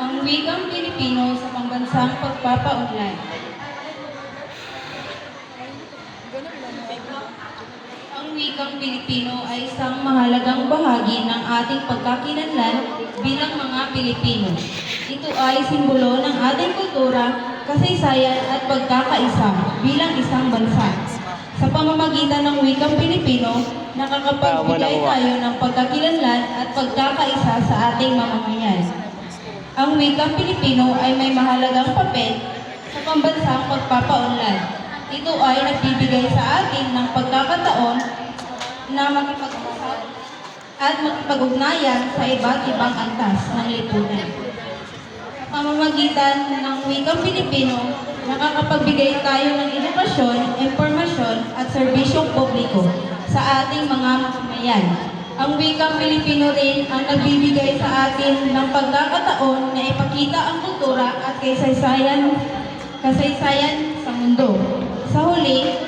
ang wikang Pilipino sa pambansang pagpapaunlad. Ang wikang Pilipino ay isang mahalagang bahagi ng ating pagkakilanlan bilang mga Pilipino. Ito ay simbolo ng ating kultura, kasaysayan at pagkakaisa bilang isang bansa. Sa pamamagitan ng wikang Pilipino, nakakapagbigay tayo ng pagkakilanlan at pagkakaisa sa ating mamamayan. Ang wikang Pilipino ay may mahalagang papel sa pambansang pagpapaunlad. Ito ay nagbibigay sa atin ng pagkakataon na makipag-usap at makipag-ugnayan sa iba't ibang antas ng lipunan. Sa pamamagitan ng wikang Pilipino, nakakapagbigay tayo ng edukasyon, impormasyon at serbisyong publiko sa ating mga mamamayan. Ang wikang Pilipino rin ang nagbibigay sa atin ng pagkakataon na ipakita ang kultura at kasaysayan, kasaysayan sa mundo. Sa huli,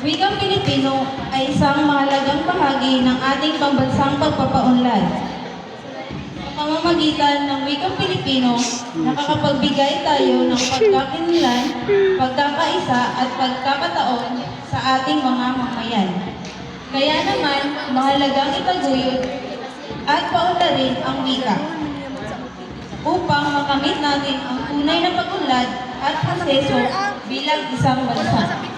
wikang Pilipino ay isang mahalagang bahagi ng ating pambansang pagpapaunlad. Sa pamamagitan ng wikang Pilipino, nakakapagbigay tayo ng pagkakinlan, pagkakaisa at pagkakataon sa ating mga mamayan. Kaya naman, mahalagang itaguyod at paunlarin ang wika makamit natin ang tunay na pag-unlad at proseso bilang isang bansa.